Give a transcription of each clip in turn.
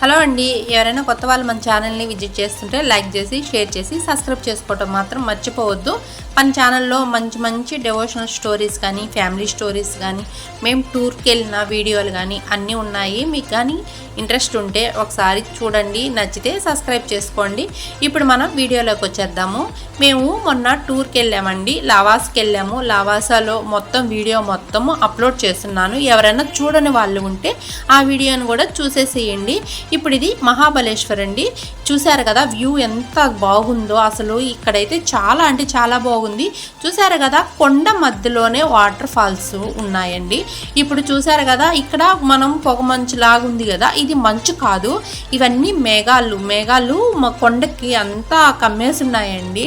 Hello అండి. ఎవరైనా కొత్త వాళ్ళు మన ఛానల్ని విజిట్ చేస్తుంటే లైక్ చేసి షేర్ చేసి సబ్స్క్రైబ్ చేసుకోవటం మాత్రం మర్చిపోవద్దు. మన ఛానల్లో మంచి మంచి డెవోషనల్ స్టోరీస్ కానీ ఫ్యామిలీ స్టోరీస్ కానీ మేము టూర్కి వెళ్ళిన వీడియోలు కానీ అన్నీ ఉన్నాయి. మీకు కానీ ఇంట్రెస్ట్ ఉంటే ఒకసారి చూడండి నచ్చితే సబ్స్క్రైబ్ చేసుకోండి. ఇప్పుడు మనం వీడియోలోకి వచ్చేద్దాము. మేము మొన్న టూర్కి వెళ్ళామండి. లావాస్కి వెళ్ళాము. లావాసాలో మొత్తం వీడియో మొత్తము అప్లోడ్ చేస్తున్నాను. ఎవరైనా చూడని వాళ్ళు ఉంటే ఆ వీడియోని కూడా చూసేసేయండి. ఇప్పుడు ఇది మహాబలేశ్వర్ అండి. చూసారు కదా వ్యూ ఎంత బాగుందో. అసలు ఇక్కడైతే చాలా అంటే చాలా బాగుంది. చూసారు కదా కొండ మధ్యలోనే వాటర్ ఫాల్స్ ఉన్నాయండి. ఇప్పుడు చూసారు కదా ఇక్కడ మనం పొగ మంచు లాగా ఉంది కదా ఇది మంచు కాదు. ఇవన్నీ మేఘాలు. మేఘాలు మా కొండకి అంతా కమ్మేసి ఉన్నాయండి.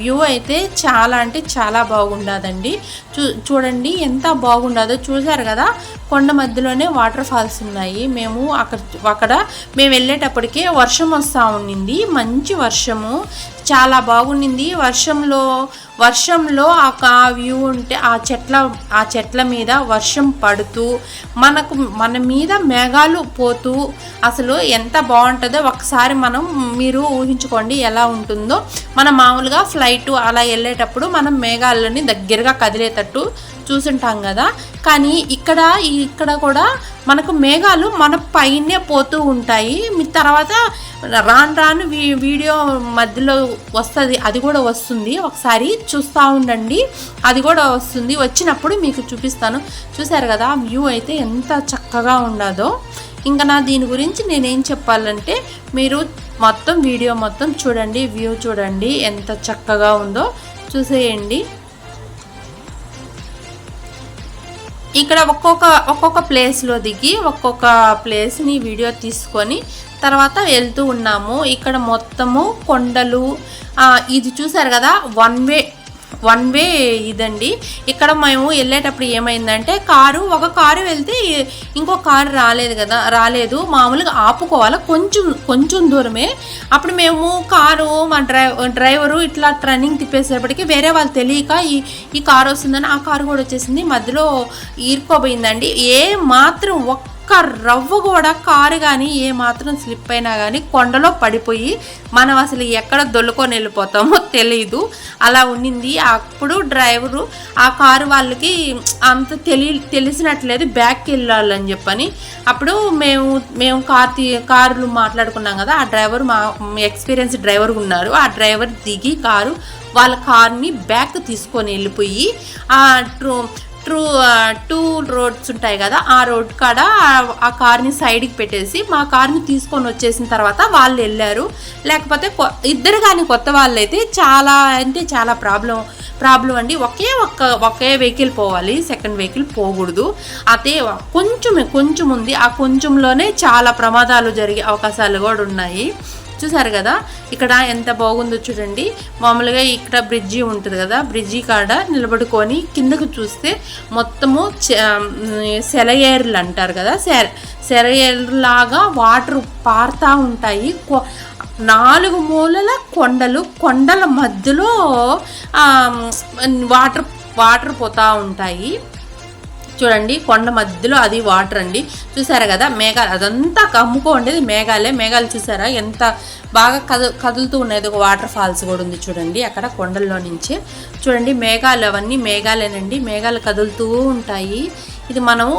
వ్యూ అయితే చాలా అంటే చాలా బాగుండదండి. చూ చూడండి ఎంత బాగుండదో. చూసారు కదా కొండ మధ్యలోనే వాటర్ ఫాల్స్ ఉన్నాయి. మేము అక్కడ అక్కడ మేము వెళ్ళేటప్పటికే వర్షం వస్తూ ఉండింది మంచి వర్షము. చాలా బాగుండింది వర్షంలో వర్షంలో ఆ వ్యూ ఉంటే ఆ చెట్ల ఆ చెట్ల మీద వర్షం పడుతూ మనకు మన మీద మేఘాలు పోతూ అసలు ఎంత బాగుంటుందో ఒకసారి మనం మీరు ఊహించుకోండి ఎలా ఉంటుందో. మనం మామూలుగా ఫ్లైట్ అలా వెళ్ళేటప్పుడు మనం మేఘాలని దగ్గరగా కదిలేటట్టు చూసుంటాం కదా. కానీ ఇక్కడ ఇక్కడ కూడా మనకు మేఘాలు మన పైనే పోతూ ఉంటాయి. మీ తర్వాత రాను రాను వీడియో మధ్యలో వస్తుంది అది కూడా వస్తుంది. ఒకసారి చూస్తూ ఉండండి. అది కూడా వస్తుంది. వచ్చినప్పుడు మీకు చూపిస్తాను. చూసారు కదా వ్యూ అయితే ఎంత చక్కగా ఉండదో ఇంకా నా దీని గురించి నేనేం చెప్పాలంటే మీరు మొత్తం వీడియో మొత్తం చూడండి వ్యూ చూడండి ఎంత చక్కగా ఉందో. చూసేయండి. ఇక్కడ ఒక్కొక్క ఒక్కొక్క ప్లేస్లో దిగి ఒక్కొక్క ప్లేస్ని వీడియో తీసుకొని తర్వాత వెళ్తూ ఉన్నాము. ఇక్కడ మొత్తము కొండలు ఇది చూసారు కదా? వన్ వే వన్ వే ఇదండి. ఇక్కడ మేము వెళ్ళేటప్పుడు ఏమైందంటే కారు ఒక కారు వెళ్తే ఇంకో కారు రాలేదు కదా రాలేదు. మామూలుగా ఆపుకోవాలి కొంచెం కొంచెం దూరమే. అప్పుడు మేము కారు మా డ్రైవ్ డ్రైవరు ఇట్లా ట్రన్నింగ్ తిప్పేసేపటికి వేరే వాళ్ళు తెలియక ఈ ఈ కారు వస్తుందని ఆ కారు కూడా వచ్చేసింది. మధ్యలో ఈరుకోబోయిందండి ఏ మాత్రం ఒక్క ఒక్క రవ్వ కూడా కారు కానీ ఏ మాత్రం స్లిప్ అయినా కానీ కొండలో పడిపోయి మనం అసలు ఎక్కడ దొల్లుకొని వెళ్ళిపోతామో తెలియదు అలా ఉండింది అప్పుడు డ్రైవరు ఆ కారు వాళ్ళకి అంత తెలి తెలిసినట్లేదు బ్యాక్కి వెళ్ళాలని చెప్పని. అప్పుడు మేము మేము కార్ కారులు మాట్లాడుకున్నాం కదా ఆ డ్రైవర్ మా ఎక్స్పీరియన్స్ డ్రైవర్ ఉన్నారు. ఆ డ్రైవర్ దిగి కారు వాళ్ళ కార్ని బ్యాక్ తీసుకొని వెళ్ళిపోయి ఆ ట్రూ టూ రోడ్స్ ఉంటాయి కదా ఆ రోడ్ కాడ ఆ కార్ని సైడ్కి పెట్టేసి మా కార్ని తీసుకొని వచ్చేసిన తర్వాత వాళ్ళు వెళ్ళారు. లేకపోతే ఇద్దరు కానీ కొత్త వాళ్ళు అయితే చాలా అంటే చాలా ప్రాబ్లం ప్రాబ్లం అండి. ఒకే ఒక్క ఒకే వెహికల్ పోవాలి సెకండ్ వెహికల్ పోకూడదు. అదే కొంచెం కొంచెం ఉంది. ఆ కొంచెంలోనే చాలా ప్రమాదాలు జరిగే అవకాశాలు కూడా ఉన్నాయి. చూసారు కదా? ఇక్కడ ఎంత బాగుందో చూడండి. మామూలుగా ఇక్కడ బ్రిడ్జి ఉంటుంది కదా? బ్రిడ్జి కాడ నిలబడుకొని కిందకు చూస్తే మొత్తము సెలయేర్లు అంటారు కదా? సెలయేర్లాగా వాటర్ పారుతూ ఉంటాయి. నాలుగు మూలల కొండలు కొండల మధ్యలో వాటర్ వాటర్ పోతూ ఉంటాయి. చూడండి కొండ మధ్యలో అది వాటర్ అండి. చూసారా కదా మేఘాలు అదంతా కమ్ముకో ఉండేది మేఘాలే. మేఘాలు చూసారా ఎంత బాగా కదు కదులుతూ ఉన్నది ఒక వాటర్ ఫాల్స్ కూడా ఉంది చూడండి అక్కడ కొండల్లో నుంచి. చూడండి మేఘాలు అవన్నీ మేఘాలేనండి. మేఘాలు కదులుతూ ఉంటాయి. ఇది మనము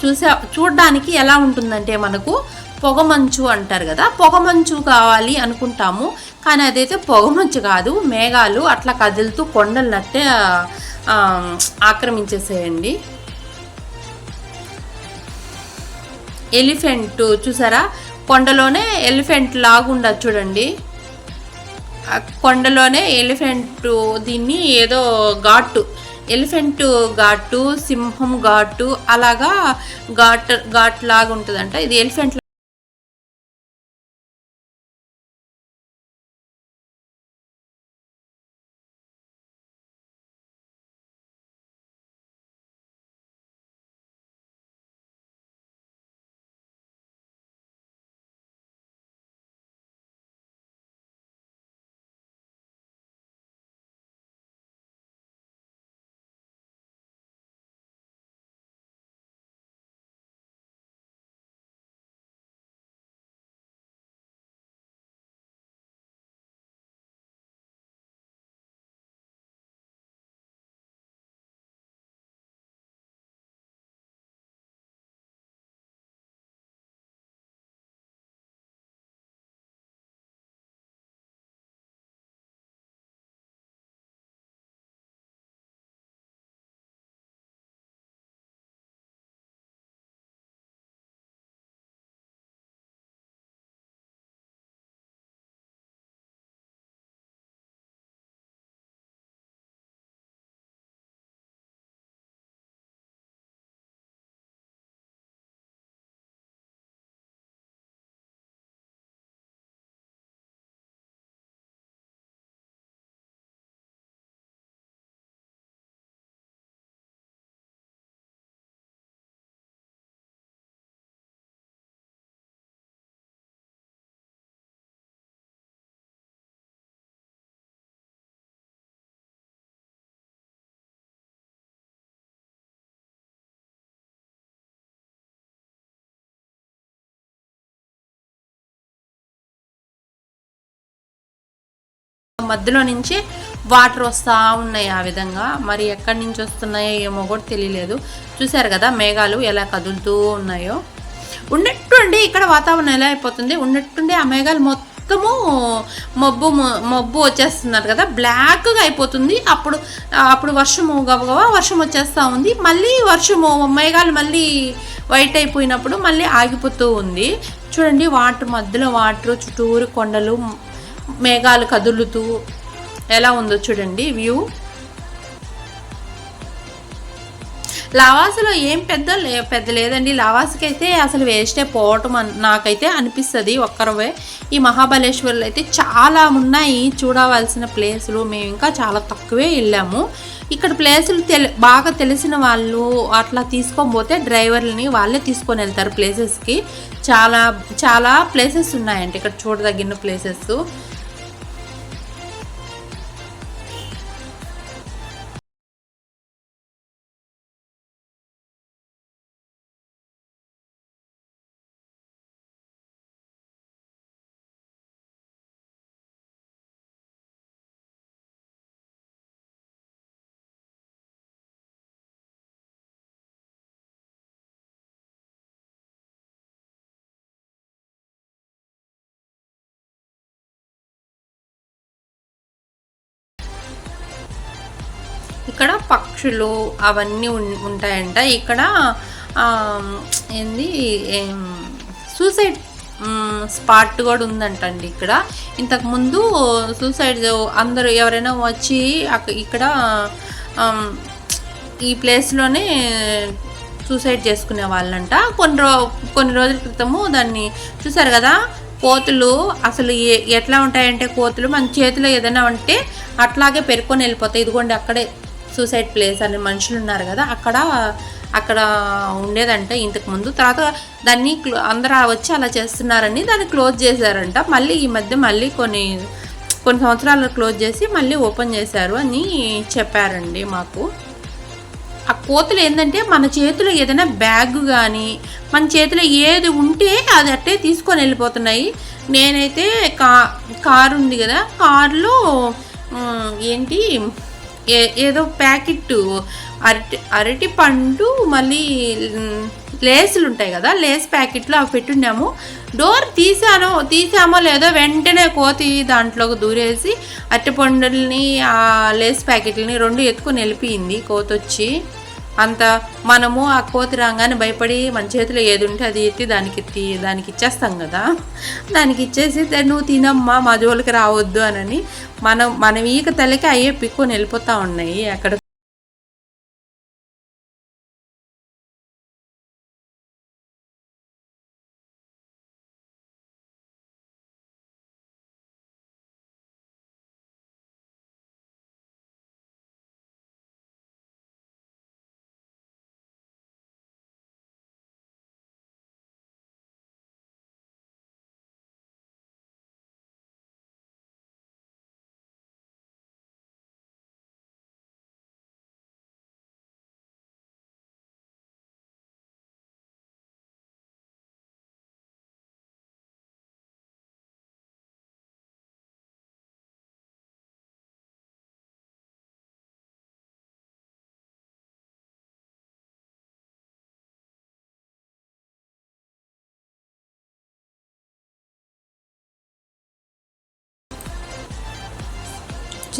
చూసే చూడడానికి ఎలా ఉంటుందంటే మనకు పొగమంచు అంటారు కదా పొగమంచు కావాలి అనుకుంటాము. కానీ అదైతే పొగమంచు కాదు మేఘాలు అట్లా కదులుతూ కొండలు నట్టే ఆక్రమించేసేయండి. ఎలిఫెంట్ చూసారా? కొండలోనే ఎలిఫెంట్ లాగుండదు చూడండి. కొండలోనే ఎలిఫెంట్ దీన్ని ఏదో ఘాటు ఎలిఫెంట్ ఘాటు సింహం ఘాటు అలాగా ఘాట్ ఘాట్ లాగా ఉంటుందంట ఇది ఎలిఫెంట్ మధ్యలో నుంచి వాటర్ వస్తూ ఉన్నాయి ఆ విధంగా. మరి ఎక్కడి నుంచి వస్తున్నాయో ఏమో కూడా తెలియలేదు. చూశారు కదా మేఘాలు ఎలా కదులుతూ ఉన్నాయో. ఉన్నట్టుండి ఇక్కడ వాతావరణం ఎలా అయిపోతుంది? ఉన్నట్టుండి ఆ మేఘాలు మొత్తము మబ్బు మబ్బు వచ్చేస్తున్నారు కదా. బ్లాక్గా అయిపోతుంది. అప్పుడు అప్పుడు వర్షము గబగబా వర్షం వచ్చేస్తూ ఉంది. మళ్ళీ వర్షము మేఘాలు మళ్ళీ వైట్ అయిపోయినప్పుడు మళ్ళీ ఆగిపోతూ ఉంది. చూడండి వాటర్ మధ్యలో వాటర్ చుట్టూరు కొండలు మేఘాలు కదులుతూ ఎలా ఉందో చూడండి వ్యూ. లావాసులో ఏం పెద్ద లే పెద్ద లేదండి. లావాసుకి అయితే అసలు వేస్టే పోవటం నాకైతే అనిపిస్తుంది ఒక్కరవే. ఈ మహాబలేశ్వర్లు అయితే చాలా ఉన్నాయి. చూడవలసిన ప్లేసులు మేము ఇంకా చాలా తక్కువే వెళ్ళాము. ఇక్కడ ప్లేసులు తెలి బాగా తెలిసిన వాళ్ళు అట్లా తీసుకొని పోతే డ్రైవర్లని వాళ్ళే తీసుకొని వెళ్తారు ప్లేసెస్కి. చాలా చాలా ప్లేసెస్ ఉన్నాయండి. ఇక్కడ చూడదగిన ప్లేసెస్. ఇక్కడ పక్షులు అవన్నీ ఉంటాయంట. ఇక్కడ ఏంది సూసైడ్ స్పాట్ కూడా ఉందంటండి ఇక్కడ. ఇంతకుముందు సూసైడ్ అందరూ ఎవరైనా వచ్చి ఇక్కడ ఈ ప్లేస్లోనే సూసైడ్ చేసుకునే వాళ్ళంట. కొన్ని రో కొన్ని రోజుల క్రితము దాన్ని చూసారు కదా? కోతులు అసలు ఎట్లా ఉంటాయంటే కోతులు మన చేతిలో ఏదైనా ఉంటే అట్లాగే పెరుకొని వెళ్ళిపోతాయి. ఇదిగోండి అక్కడే. సూసైడ్ ప్లేస్ అనే మనుషులు ఉన్నారు కదా అక్కడ అక్కడ ఉండేదంట ఇంతకు ముందు. తర్వాత దాన్ని అందరూ వచ్చి అలా చేస్తున్నారని దాన్ని క్లోజ్ చేశారంట. మళ్ళీ ఈ మధ్య మళ్ళీ కొన్ని కొన్ని సంవత్సరాలు క్లోజ్ చేసి మళ్ళీ ఓపెన్ చేశారు అని చెప్పారండి మాకు. ఆ కోతులు ఏంటంటే మన చేతిలో ఏదైనా బ్యాగ్ కానీ మన చేతిలో ఏది ఉంటే అది అట్టే తీసుకొని వెళ్ళిపోతున్నాయి. నేనైతే కా కారు ఉంది కదా కారులో ఏంటి ఏదో ప్యాకెట్ అరటి అరటి పండు మళ్ళీ లేసులు ఉంటాయి కదా లేస్ ప్యాకెట్లు అవి పెట్టున్నాము. డోర్ తీసానో తీసామో లేదో వెంటనే కోతి దాంట్లోకి దూరేసి అరటిపండుల్ని ఆ లేస్ ప్యాకెట్లని రెండు ఎత్తుకుని వెళ్ళిపోయింది కోతొచ్చి. వచ్చి అంత మనము ఆ కోతి రాగానే భయపడి మన చేతిలో ఏది ఉంటే అది ఎత్తి దానికి ఎత్తి దానికి ఇచ్చేస్తాం కదా. దానికి ఇచ్చేసి నువ్వు తినమ్మా మా జోలికి రావద్దు అని మనం మనం ఈక తల్లికి అయ్యే పిక్కుని వెళ్ళిపోతూ ఉన్నాయి. అక్కడ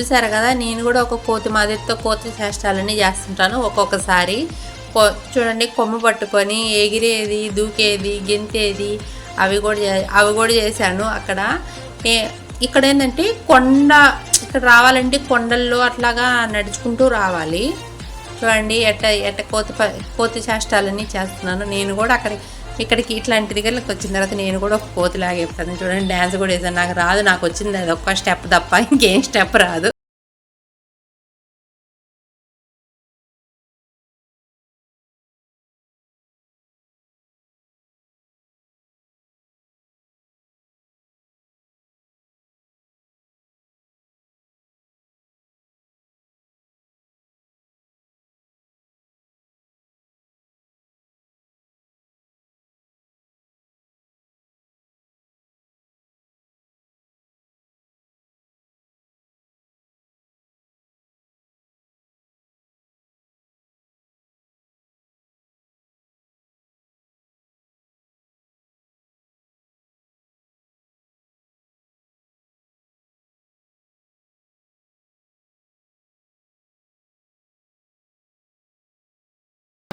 చూసారు కదా నేను కూడా ఒక కోతి మాదిరితో కోతి చేష్టాలన్నీ చేస్తుంటాను ఒక్కొక్కసారి. చూడండి కొమ్మ పట్టుకొని ఎగిరేది దూకేది గెంతేది అవి కూడా అవి కూడా చేశాను అక్కడ. ఇక్కడ ఏంటంటే కొండ ఇక్కడ రావాలంటే కొండల్లో అట్లాగా నడుచుకుంటూ రావాలి. చూడండి ఎట్ట ఎట్ట కోతి కోతి చేష్టాలన్నీ చేస్తున్నాను. నేను కూడా అక్కడ ఇక్కడికి ఇట్లాంటి దగ్గరకి వచ్చిన తర్వాత నేను కూడా ఒక కోతిలాగా చెప్తాను. చూడండి డ్యాన్స్ కూడా వేసాను నాకు రాదు నాకు వచ్చింది అది ఒక్క స్టెప్ తప్ప ఇంకేం స్టెప్ రాదు.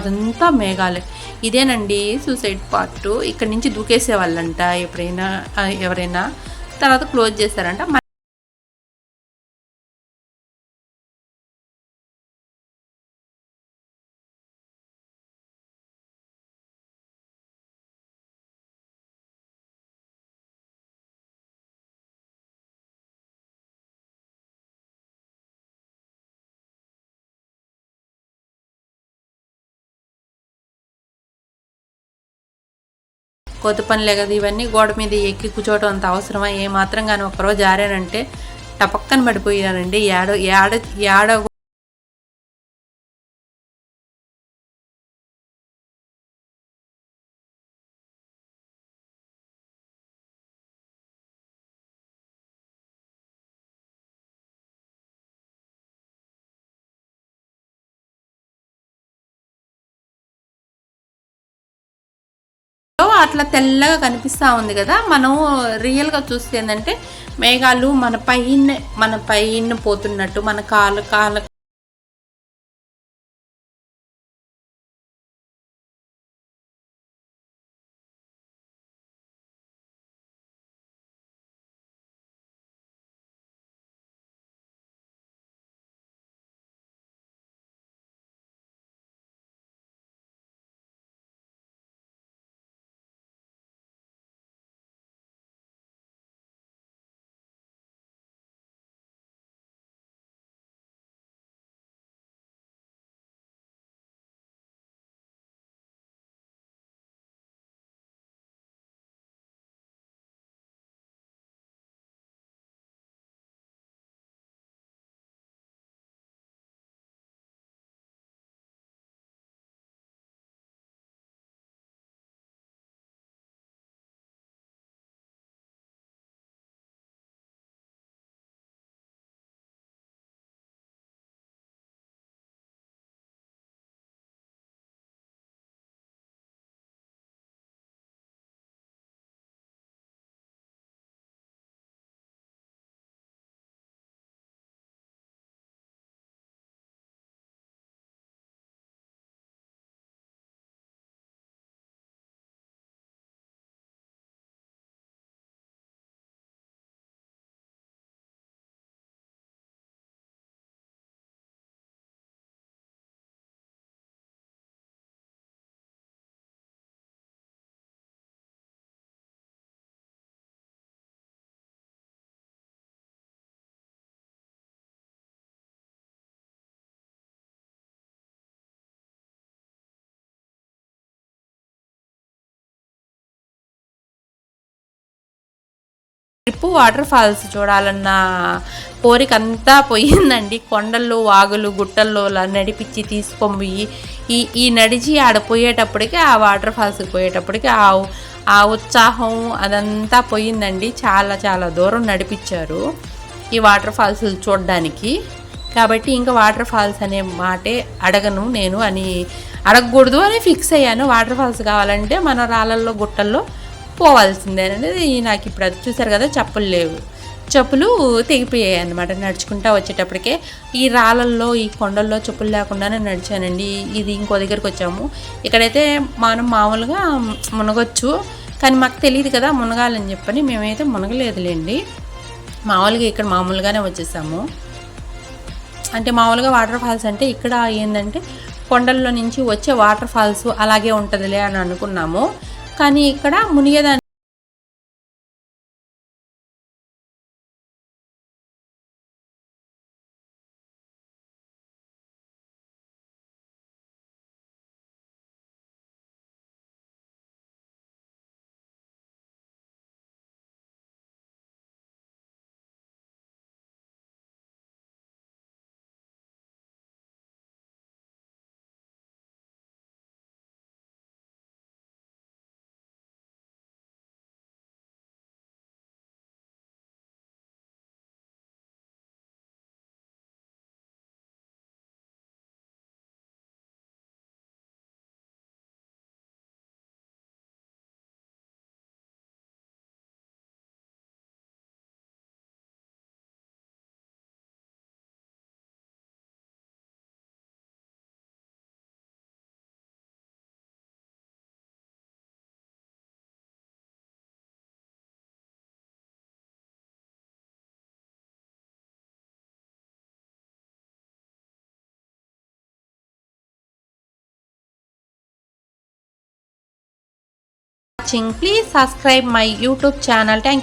అదంతా మేఘాలే. ఇదేనండి సూసైడ్ పార్ట్ ఇక్కడ నుంచి దూకేసే వాళ్ళంట ఎప్పుడైనా ఎవరైనా. తర్వాత క్లోజ్ చేశారంట. కొత్త పనులే కదా ఇవన్నీ. గోడ మీద ఎక్కి కూర్చోవడం అంత అవసరమా? ఏ మాత్రం కానీ ఒకరోజు జారానంటే టపక్కన పడిపోయానండి ఏడ ఏడ ఏడ అట్లా తెల్లగా కనిపిస్తూ ఉంది కదా. మనం రియల్గా చూస్తే ఏంటంటే మేఘాలు మన పైన మన పైన పోతున్నట్టు మన కాలు కాలు ట్రిప్పు వాటర్ ఫాల్స్ చూడాలన్న కోరిక అంతా పోయిందండి. కొండల్లో వాగులు గుట్టల్లో అలా నడిపించి తీసుకొని పోయి ఈ ఈ నడిచి ఆడ పోయేటప్పటికి ఆ వాటర్ ఫాల్స్కి పోయేటప్పటికి ఆ ఆ ఉత్సాహం అదంతా పోయిందండి. చాలా చాలా దూరం నడిపించారు ఈ వాటర్ ఫాల్స్ చూడడానికి. కాబట్టి ఇంకా వాటర్ ఫాల్స్ అనే మాటే అడగను నేను అని అడగకూడదు అని ఫిక్స్ అయ్యాను. వాటర్ ఫాల్స్ కావాలంటే మన రాళ్ళల్లో గుట్టల్లో పోవాల్సిందే అనేది నాకు ఇప్పుడు అది చూసారు కదా చెప్పులు లేవు. చెప్పులు తెగిపోయాయి అనమాట నడుచుకుంటా వచ్చేటప్పటికే ఈ రాళ్ళల్లో ఈ కొండల్లో చెప్పులు లేకుండానే నడిచానండి. ఇది ఇంకో దగ్గరికి వచ్చాము. ఇక్కడైతే మనం మామూలుగా మునగొచ్చు కానీ మాకు తెలియదు కదా మునగాలని చెప్పని మేమైతే మునగలేదులేండి. మామూలుగా ఇక్కడ మామూలుగానే వచ్చేసాము. అంటే మామూలుగా వాటర్ ఫాల్స్ అంటే ఇక్కడ ఏంటంటే కొండల్లో నుంచి వచ్చే వాటర్ ఫాల్స్ అలాగే ఉంటుందిలే అని అనుకున్నాము. కానీ ఇక్కడ మునిగేదాన్ని watching please subscribe my YouTube channel thank